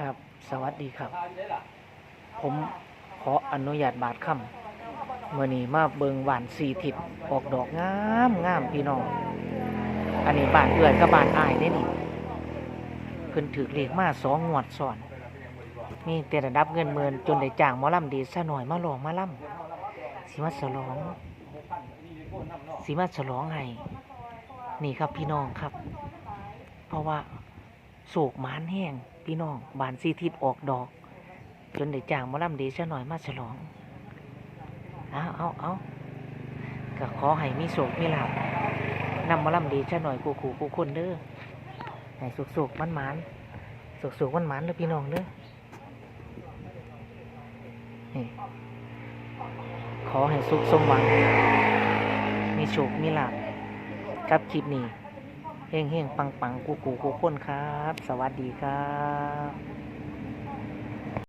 ครับ สวัสดีครับ ผมขออนุญาตบาดคำเมื่อนี้มาเบิงหวานสีทิศออกดอกงามงามพี่น้อง อันนี้บานเอื่อยกับบานอายได้นี่เพิ่นถือเลขมาสองงวดซ้อน มีแต่ระดับเงินหมื่นจนได้จ้างหมอลำดีซะหน่อยมาลองมาลำสิมาฉลองสิมาฉลองให้นี่ครับพี่น้องครับ เพราะว่า โศกหมานแห้งพี่น้องบานสีทิศออกดอก จนได้จ้างมอลำดีซะหน่อยมาฉลอง เอาเอาเอาก็ขอให้มีโศกมีลาบนำมาลำดีซะหน่อยกูขู่กูคนเด้อให้สุกสุกมันหมานสุกสุกมันหมานเด้อพี่น้องเด้อขอให้สุขสมหวัง มีโชคมีลาบกับคลิปนี้ เฮงเฮงปังปังกูกูกูคนครับ สวัสดีครับ